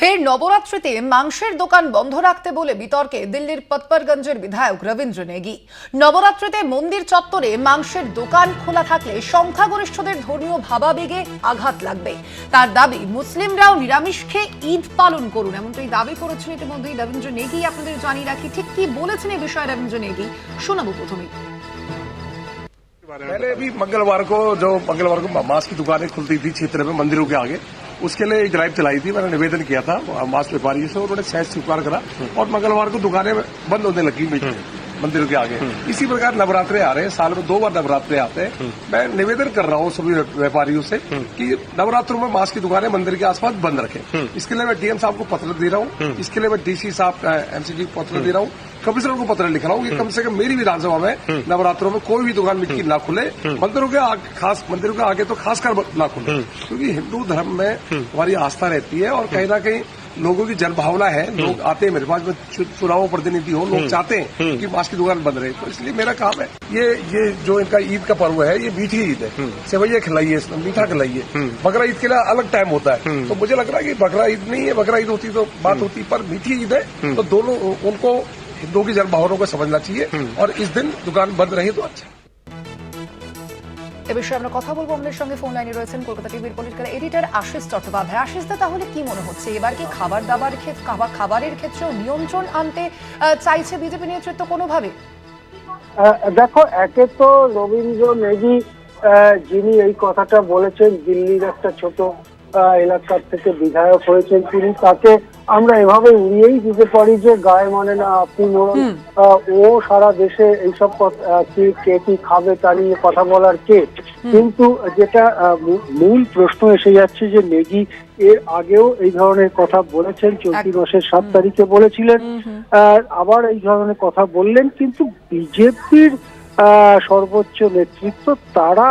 ফের নবরাত্রিতে মাংসের দোকান বন্ধ রাখতে বলে বিতর্কে দিল্লির পতপরগঞ্জের বিধায়ক রবীন্দ্র নেগি নবরাত্রিতে মন্দির চত্বরে মাংসের দোকান খোলা থাকলে সংখ্যাগরিষ্ঠদের ধর্মীয় ভাবাবেগে আঘাত লাগবে তার দাবি মুসলিমরাও নিরামিষ খেয়ে ঈদ পালন করুন এমনটাই দাবি করেছেন ইতিমধ্যেই রবীন্দ্র নেগি আপনাদের জানিয়ে রাখি ঠিক কি বলেছেন এই বিষয়ে রবীন্দ্র নেগি শোনাবো প্রথমেই पहले भी मंगलवार को जो मंगलवार को मांस की दुकानें खुलती थी क्षेत्र में मंदिरों के आगे उसके लिए एक ड्राइव चलाई थी, मैंने निवेदन किया था मास्क व्यापारियों से उन्होंने सहज स्वीकार करा, और मंगलवार को दुकानें बंद होने लगी मंदिरों के आगे। इसी प्रकार नवरात्रे आ रहे हैं, साल में दो बार नवरात्रे आते हैं। मैं निवेदन कर रहा हूँ सभी व्यापारियों से कि नवरात्रों में मांस की दुकानें मंदिर के आसपास बंद रखें। इसके लिए मैं डीएम साहब को पत्र दे रहा हूँ। इसके लिए मैं डीसी साहब एमसीजी को पत्र दे रहा हूँ। कमिश्नर को पत्र लिख रहा हूँ कि कम से कम मेरी विधानसभा में नवरात्रों में कोई भी दुकान मिट्टी ना खुले। मंदिरों के खास, मंदिरों के आगे तो खासकर ना खुले। क्योंकि हिंदू धर्म में हमारी आस्था रहती है और कहीं ना कहीं लोगों की जनभावना है लोग आते हैं मेरे पास में चुनाव प्रतिनिधि हो लोग चाहते हैं कि मांस की दुकान बंद रहे। तो इसलिए मेरा काम है ये ये जो इनका ईद का पर्व है ये मीठी ईद है। सेवैया खिलाइए इसमें मीठा खिलाइए। बकरा ईद के लिए अलग टाइम होता है। तो मुझे लग रहा है कि बकरा ईद नहीं है बकरा ईद होती तो बात होती पर मीठी ईद है तो दोनों उनको हिंदुओं की जनभावनाओं को समझना चाहिए और इस दिन दुकान बंद रही तो अच्छा। এ বিষয়ে আমরা কথা বলব আমাদের সঙ্গে। ফোন লাইনে রয়েছেন কলকাতা টিভির পলিটিক্যাল এডিটর আশিস চট্টোপাধ্যায়। আশিস দা, তাহলে কি মনে হচ্ছে? এবার কি খাবার দাবার ক্ষেত্রে খাবারের ক্ষেত্রেও নিয়ন্ত্রণ আনতে চাইছে বিজেপি নেতৃত্ব কোনোভাবে? দেখো, একে তো রবীন্দ্র নেগি যিনি এই কথাটা বলেছেন, দিল্লির একটা ছোট এলাকার থেকে বিধায়ক হয়েছেন তিনি, তাকে আমরা এভাবে উড়িয়েই দিতে পারি যে গায়ে মানে না আপনি ও সারা দেশে এইসব কি কে কি খাবে তা নিয়ে কথা বলার কে? কিন্তু যেটা মূল প্রশ্ন এসে যাচ্ছে যে নেগি এর আগেও এই ধরনের কথা বলেছেন চলতি। মাসের সাত তারিখে বলেছিলেন। আবার এই ধরনের কথা বললেন কিন্তু বিজেপির সর্বোচ্চ নেতৃত্ব তারা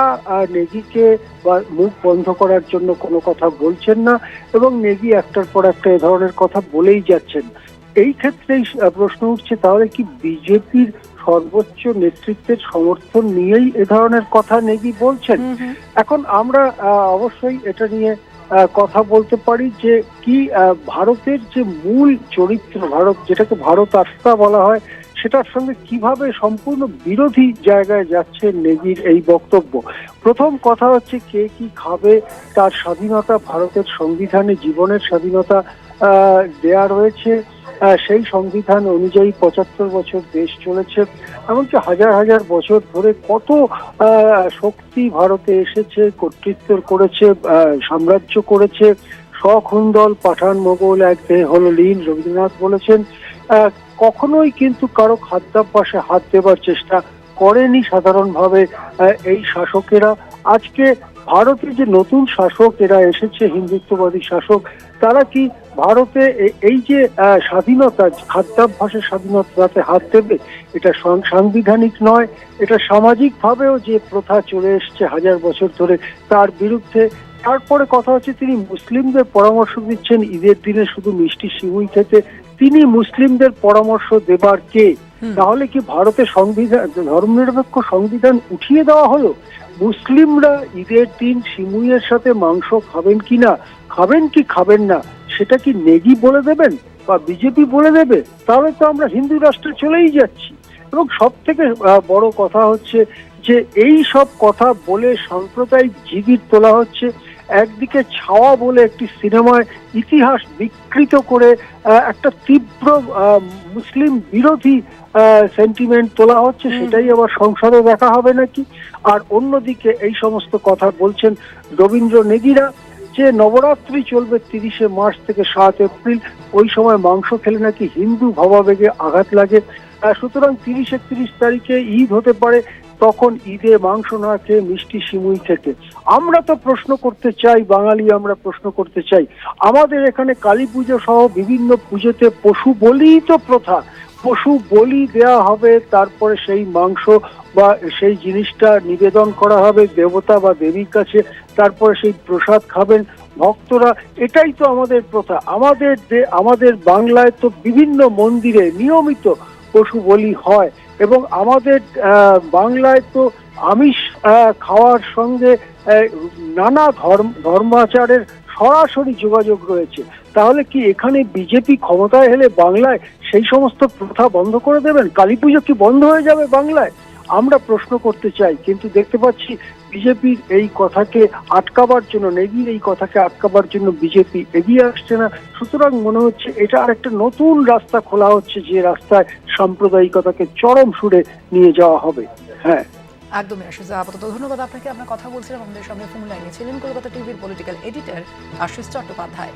নেগিকে বা মুখ বন্ধ করার জন্য কোনো কথা বলছেন না এবং নেগি একটার পর একটা এ ধরনের কথা বলেই যাচ্ছেন। এই ক্ষেত্রেই প্রশ্ন উঠছে তাহলে কি বিজেপির সর্বোচ্চ নেতৃত্বের সমর্থন নিয়েই এ ধরনের কথা নেগি বলছেন? এখন আমরা আহ, অবশ্যই এটা নিয়ে আহ, কথা বলতে পারি যে কি আহ, ভারতের যে মূল চরিত্র ভারত যেটাকে ভারত আস্থা বলা হয় সেটার সঙ্গে কীভাবে সম্পূর্ণ বিরোধী জায়গায় যাচ্ছে নেগির এই বক্তব্য? প্রথম কথা হচ্ছে কে কি খাবে, তার স্বাধীনতা, ভারতের সংবিধানে জীবনের স্বাধীনতা দেয়া রয়েছে। সেই সংবিধান অনুযায়ী পঁচাত্তর বছর দেশ চলেছে। এমনকি হাজার হাজার বছর ধরে কত শক্তি ভারতে এসেছে, কর্তৃত্ব করেছে সাম্রাজ্য করেছে। সখুন্দল পাঠান মোগল এক হল লীন রবীন্দ্রনাথ বলেছেন। কখনোই কিন্তু কারও খাদ্যাভ্যাসে হাত দেবার চেষ্টা করেনি সাধারণভাবে এই শাসকেরা। আজকে ভারতে যে নতুন শাসক এরা এসেছে, হিন্দুত্ববাদী শাসক, তারা কি ভারতে এই যে স্বাধীনতা, খাদ্যাভ্যাসের স্বাধীনতাতে হাত দেবে, এটা সাংবিধানিক নয়, এটা সামাজিকভাবেও যে প্রথা চলে এসছে হাজার বছর ধরে তার বিরুদ্ধে। তারপরে কথা হচ্ছে তিনি মুসলিমদের পরামর্শ দিচ্ছেন, ঈদের দিনে শুধু মিষ্টি সিমুই খেতে তিনি মুসলিমদের পরামর্শ দেবার কে? তাহলে কি ভারতের সংবিধান ধর্মনিরপেক্ষ সংবিধান উঠিয়ে দেওয়া হলো? মুসলিমরা ঈদের দিন সিমুইয়ের সাথে মাংস খাবেন কি না খাবেন কি খাবেন না সেটা কি নেগি বলে দেবেন বা বিজেপি বলে দেবে? তাহলে তো আমরা হিন্দু রাষ্ট্রে চলেই যাচ্ছি। এবং সব থেকে বড় কথা হচ্ছে যে এই সব কথা বলে সাম্প্রদায়িক জিগির তোলা হচ্ছে। একদিকে ছাওয়া বলে একটি সিনেমায় ইতিহাস বিকৃত করে একটা তীব্র মুসলিম বিরোধী সেন্টিমেন্ট তোলা হচ্ছে সেটাই আবার সংসদে দেখা হবে নাকি? আর অন্যদিকে এই সমস্ত কথা বলছেন রবীন্দ্র নেগিরা যে নবরাত্রি চলবে তিরিশে মার্চ থেকে সাত এপ্রিল ওই সময় মাংস খেলে নাকি হিন্দু ভাবাবেগে আঘাত লাগে। সুতরাং তিরিশ একত্রিশ তারিখে ঈদ হতে পারে তখন ঈদে মাংস না খেয়ে মিষ্টি সিমুই থেকে আমরা তো প্রশ্ন করতে চাই, বাঙালি আমরা প্রশ্ন করতে চাই। আমাদের এখানে কালী পুজো সহ বিভিন্ন পুজোতে পশু বলিই তো প্রথা। পশু বলি দেয়া হবে, তারপরে সেই মাংস বা সেই জিনিসটা নিবেদন করা হবে দেবতা বা দেবীর কাছে, তারপরে সেই প্রসাদ খাবেন ভক্তরা। এটাই তো আমাদের প্রথা। আমাদের আমাদের বাংলায় তো বিভিন্ন মন্দিরে নিয়মিত পশু বলি হয়। এবং আমাদের বাংলায় তো আমিষ খাওয়ার সঙ্গে নানা ধর্ম, ধর্মাচারের সরাসরি যোগাযোগ রয়েছে। তাহলে কি এখানে বিজেপি ক্ষমতায় এলে বাংলায় সেই সমস্ত প্রথা বন্ধ করে দেবেন? কালী পুজো কি বন্ধ হয়ে যাবে বাংলায়? আমরা প্রশ্ন করতে চাই, কিন্তু দেখতে পাচ্ছি বিজেপির এই কথাকে আটকাবার জন্য, নেগির এই কথাকে আটকাবার জন্য বিজেপি এগিয়ে আসছে না। সুতরাং মনে হচ্ছে এটা আর একটা নতুন রাস্তা খোলা হচ্ছে, যে রাস্তায় সাম্প্রদায়িকতাকে চরম সুরে নিয়ে যাওয়া হবে। হ্যাঁ। একদমই আশিস আপাতত ধন্যবাদ আপনাকে। আমরা কথা বলছিলাম আমাদের সঙ্গে ফোন লাইনে ছিলেন কলকাতা টিভির পলিটিক্যাল এডিটর আশিস চট্টোপাধ্যায়।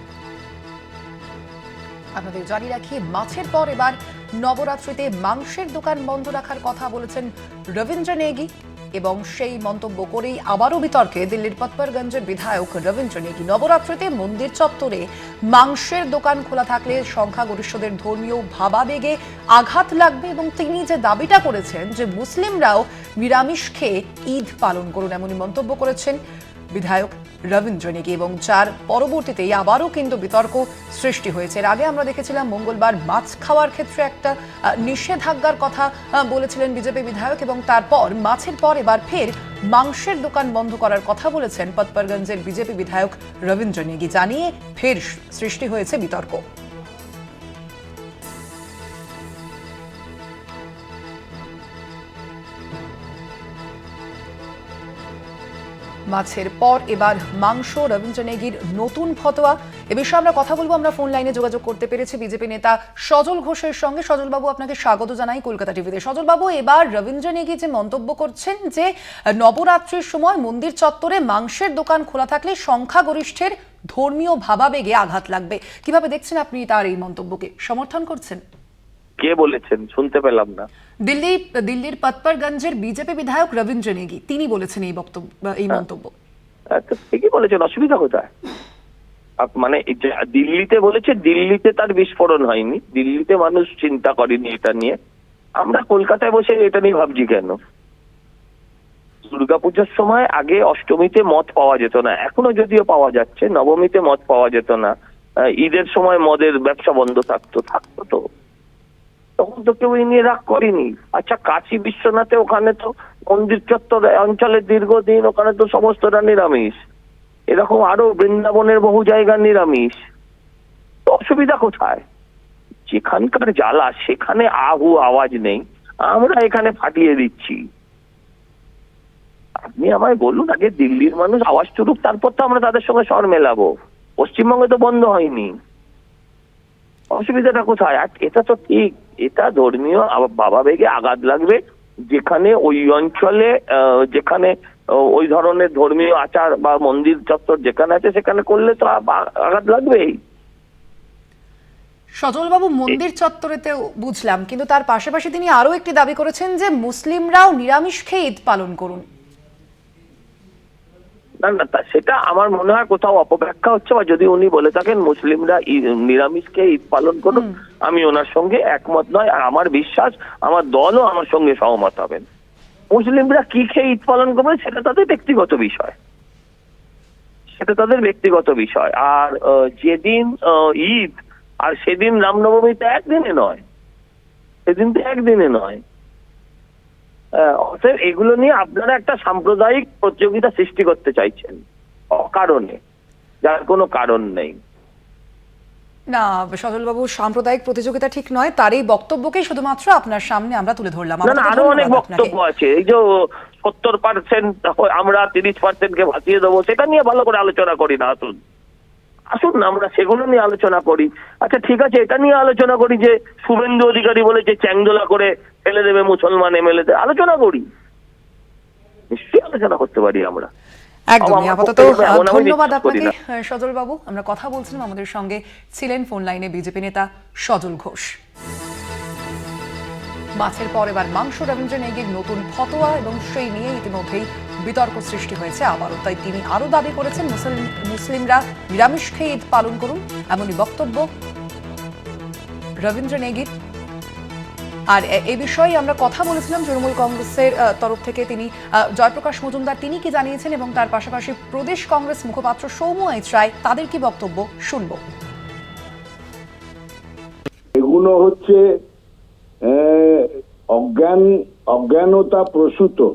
আপনাদের জানি রাখি, মাছের পর এবার নবরাত্রিতে মাংসের দোকান বন্ধ রাখার কথা বলেছেন রবীন্দ্র নেগি। এবং সেই মন্তব্য করেই আবারও বিতর্কে দিল্লির পতপরগঞ্জের বিধায়ক রবীন্দ্র নেগি। নবরাত্রিতে মন্দির চত্বরে মাংসের দোকান খোলা থাকলে সংখ্যাগরিষ্ঠদের ধর্মীয় ভাবাবেগে আঘাত লাগবে এবং তিনি যে দাবিটা করেছেন যে মুসলিমরাও নিরামিষ খেয়ে ঈদ পালন করুন এমনই মন্তব্য করেছেন বিধায়ক রবীন্দ্র নেগি এবং যার পরবর্তীতেই আবারও কিন্তু বিতর্ক সৃষ্টি হয়েছে। এর আগে আমরা দেখেছিলাম মঙ্গলবার মাছ খাওয়ার ক্ষেত্রে একটা নিষেধাজ্ঞার কথা বলেছিলেন বিজেপি বিধায়ক এবং তারপর মাছের পর এবার ফের মাংসের দোকান বন্ধ করার কথা বলেছেন পতপরগঞ্জের বিজেপি বিধায়ক রবীন্দ্র নেগি। জানিয়ে ফের সৃষ্টি হয়েছে বিতর্ক। মাছের পর এবার মাংস। রবীন্দ্র নেগির নতুন ফতোয়া। এ বিষয়ে আমরা কথা বলব। আমরা ফোন লাইনে যোগাযোগ করতে পেরেছি বিজেপি নেতা সজল ঘোষের সঙ্গে। সজল বাবু আপনাকে স্বাগত জানাই কলকাতা টিভিতে। সজল বাবু এবার রবীন্দ্র নেগি যে মন্তব্য করছেন যে, নবরাত্রির সময় মন্দির চত্বরে মাংসের দোকান খোলা থাকলে সংখ্যাগরিষ্ঠের ধর্মীয় ভাবাবেগে আঘাত লাগবে। কীভাবে দেখছেন আপনি তার এই মন্তব্যকে? সমর্থন করছেন। কে বলেছেন? শুনতে পেলাম না। দিল্লি দিল্লির পতপরগঞ্জের বিজেপি বিধায়ক রবীন্দ্র নেগি তিনি বলেছেন এই বক্তব্য এই মন্তব্য। আচ্ছা, ঠিকই বলেছেন অসুবিধা কোথায়? মানে দিল্লিতে বলেছে দিল্লিতে তার বিস্ফোরণ হয়নি দিল্লিতে মানুষ চিন্তা করেনি এটা নিয়ে। আমরা কলকাতায় বসে এটা নিয়ে ভাবছি কেন? দুর্গাপূজার সময় আগে অষ্টমীতে মদ পাওয়া যেত না এখনও যদিও পাওয়া যাচ্ছে নবমীতে মদ পাওয়া যেত না ঈদের সময় মদের ব্যবসা বন্ধ থাকতো থাকতো তো। তখন তো কেউ এই নিয়ে রাগ করেনি। আচ্ছা কাশী বিশ্বনাথে ওখানে তো মন্দির চত্বর অঞ্চলে দীর্ঘদিন ওখানে তো সমস্তটা নিরামিষ। এরকম আরও বৃন্দাবনের বহু জায়গা নিরামিষ। অসুবিধা কোথায়? যেখানকার জ্বালা, সেখানে আহু আওয়াজ নেই। আমরা এখানে ফাটিয়ে দিচ্ছি। আপনি আমায় বলুন, আগে দিল্লির মানুষ আওয়াজ তুলুক, তারপর তো আমরা তাদের সঙ্গে স্বর মেলাবো। পশ্চিমবঙ্গে তো বন্ধ হয়নি। অসুবিধাটা কোথায়? এটা তো ঠিক। এটা ধর্মীয় আব- ভাবাবেগে আঘাত লাগবে। যেখানে ওই অঞ্চলে যেখানে ওই ধরনের ধর্মীয় আচার বা মন্দির চত্বর যেখানে আছে, সেখানে করলে তো আঘাত লাগবেই। সজলবাবু, মন্দির চত্বরেতেও বুঝলাম, কিন্তু তার পাশাপাশি তিনি আরও একটি দাবি করেছেন যে মুসলিমরাও নিরামিষ খেয়ে ঈদ পালন করুন। না না তা সেটা আমার মনে হয় কোথাও অপব্যাখ্যা হচ্ছে বা যদি উনি বলে থাকেন মুসলিমরা নিরামিষকে ঈদ পালন করুন আমি ওনার সঙ্গে একমত নয়। আর আমার বিশ্বাস আমার দলও আমার সঙ্গে সহমত হবেন। মুসলিমরা কি খেয়ে ঈদ পালন করবে সেটা তাদের ব্যক্তিগত বিষয়। সেটা তাদের ব্যক্তিগত বিষয়। আর যেদিন ঈদ আর সেদিন রামনবমী তো একদিনে নয়। সেদিন তো একদিনে নয়। অতএব এগুলো নিয়ে আপনারা একটা সাম্প্রদায়িক প্রতিযোগিতা সৃষ্টি করতে চাইছেন অকারণে যার কোনো কারণ নেই। না সজলবাবু সাম্প্রদায়িক প্রতিযোগিতা ঠিক নয় তার এই বক্তব্যকেই শুধুমাত্র আপনার সামনে আমরা তুলে ধরলাম। আরও অনেক বক্তব্য আছে। এই যে সত্তর পার্সেন্ট আমরা তিরিশ পার্সেন্টকে ভাসিয়ে দেবো সেটা নিয়ে ভালো করে আলোচনা করি না আসুন। আসুন না আমরা সেগুলো নিয়ে আলোচনা করি। আচ্ছা ঠিক আছে এটা নিয়ে আলোচনা করি যে শুভেন্দু অধিকারী বলে যে চ্যাংদোলা করে ফেলে দেবে মুসলমান এমএলএ আলোচনা করি। নিশ্চয়ই আলোচনা করতে পারি আমরা। একদমই আপাতত ধন্যবাদ আপনাকে সজল বাবু। আমরা কথা বলছিলাম আমাদের সঙ্গে ছিলেন ফোন লাইনে বিজেপি নেতা সজল ঘোষ। মাছের পর এবার মাংস রবীন্দ্র নেগির নতুন ফতোয়া এবং সেই নিয়ে ইতিমধ্যেই বিতর্ক সৃষ্টি হয়েছে আবারও। তাই তিনি আরও দাবি করেছেন মুসলিম মুসলিমরা নিরামিষ খেয়ে ঈদ পালন করুন, এমনই বক্তব্য রবীন্দ্র নেগির। আর এ- বিষয়ে আমরা কথা বলেছিলাম তৃণমূল কংগ্রেসের তরফ থেকে তিনি জয়প্রকাশ মজুমদার তিনি কি জানিয়েছেন এবং তার পাশাপাশি প্রদেশ কংগ্রেস মুখপাত্র সৌম্য এইচ রায়, তাদের কি বক্তব্য শুনব। এগুলো হচ্ছে অজ্ঞান, অজ্ঞানতা প্রসূত।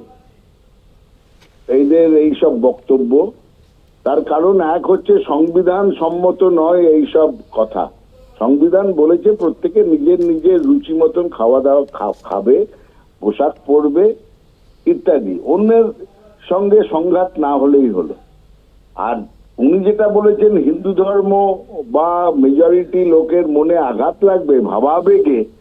এইদের এইসব বক্তব্য। তার কারণ এক হচ্ছে সংবিধান সম্মত নয় এইসব কথা। সংবিধান বলেছে প্রত্যেকে নিজের নিজের রুচি মতন খাওয়া দাওয়া খাবে, পোশাক পরবে, ইত্যাদি। অন্যের সঙ্গে সংঘাত না হলেই হলো। আর উনি যেটা বলেছেন, হিন্দু ধর্ম বা মেজরিটি লোকের মনে আঘাত লাগবে, ভাবাবেগে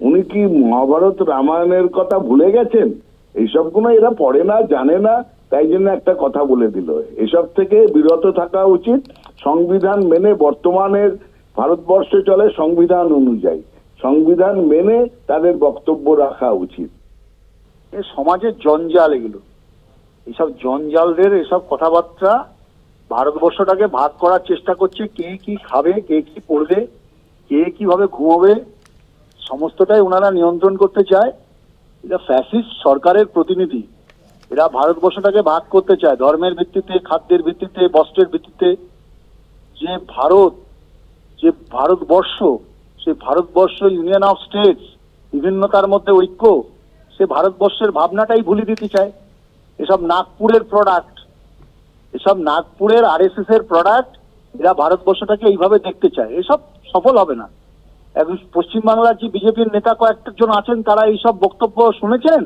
উনি কি মহাভারত রামায়ণের কথা ভুলে গেছেন? এইসবগুলো এরা পড়ে না, জানে না, তাই জন্য একটা কথা বলে দিল। এসব থেকে বিরত থাকা উচিত। সংবিধান মেনে বর্তমানের ভারতবর্ষে চলে সংবিধান অনুযায়ী। সংবিধান মেনে তাদের বক্তব্য রাখা উচিত। সমাজের জঞ্জাল এগুলো। এইসব জঞ্জালদের এসব কথাবার্তা ভারতবর্ষটাকে ভাগ করার চেষ্টা করছে, কে কি খাবে, কে কি পড়বে, কে কীভাবে ঘুমোবে। সমস্তটাই ওনারা নিয়ন্ত্রণ করতে চায়। এটা ফ্যাসিস্ট সরকারের প্রতিনিধি। এরা ভারতবর্ষটাকে ভাগ করতে চায় ধর্মের ভিত্তিতে, খাদ্যের ভিত্তিতে, বস্ত্রের ভিত্তিতে। যে ভারত, যে ভারতবর্ষ, সে ভারতবর্ষ ইউনিয়ন অফ স্টেটস, বিভিন্নতার মধ্যে ঐক্য, সে ভারতবর্ষের ভাবনাটাই ভুলে দিতে চায়। এসব নাগপুরের প্রোডাক্ট এসব নাগপুরের আরএসএস এর প্রোডাক্ট এরা ভারতবর্ষটাকে এইভাবে দেখতে চায়। এসব সফল হবে না। পশ্চিমবাংলার যে বিজেপির নেতা কয়েকজন আছেন, তারা এইসব বক্তব্য শুনেছেন?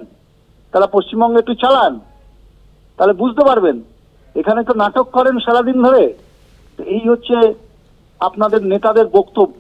তারা পশ্চিমবঙ্গে একটু চালান। তাহলে বুঝতে পারবেন, এখানে তো নাটক করেন সারাদিন ধরে। এই হচ্ছে আপনাদের নেতাদের বক্তব্য।